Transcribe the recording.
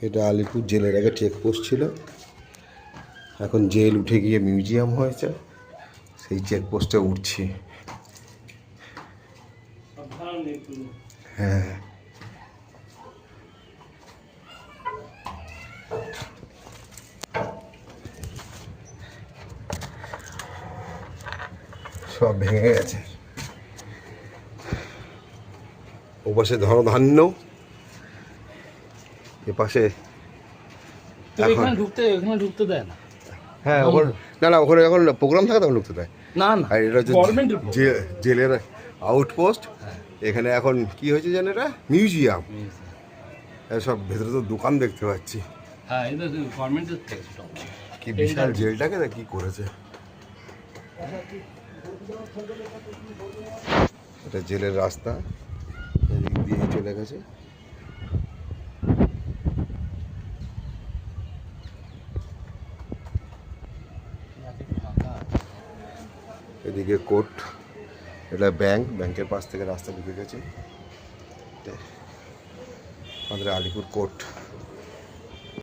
এটা আলিপুর জেলের আগে চেকপোস্ট ছিল। এখন জেল উঠে গিয়ে মিউজিয়াম হয়েছে। সেই চেকপোস্টে উঠছি। হ্যাঁ। সব ভেঙে গেছে। ওপাশে ধনধান্য এপাশে এখানে ঢুকতে এখানে ঢুকতে দেয় না? হ্যাঁ ওখানে না না ওখানে যখন প্রোগ্রাম থাকে তখন ঢুকতে দেয়। না না আর এটা হচ্ছে জেলের আউটপোস্ট এখানে এখন কি হয়েছে জানেন এটা? মিউজিয়াম সব ভেতরে তো দোকান দেখতে পাচ্ছি। হ্যাঁ এটা গভর্নমেন্টের কি বিশাল জেলটাকে না কি করেছে? এটা জেলের রাস্তা। এদিক দিয়ে চলে গেছে। এদিকে কোর্ট এটা ব্যাংক ব্যাংকের পাশ থেকে রাস্তা ঢুকে গেছে। আমাদের আলিপুর কোর্ট।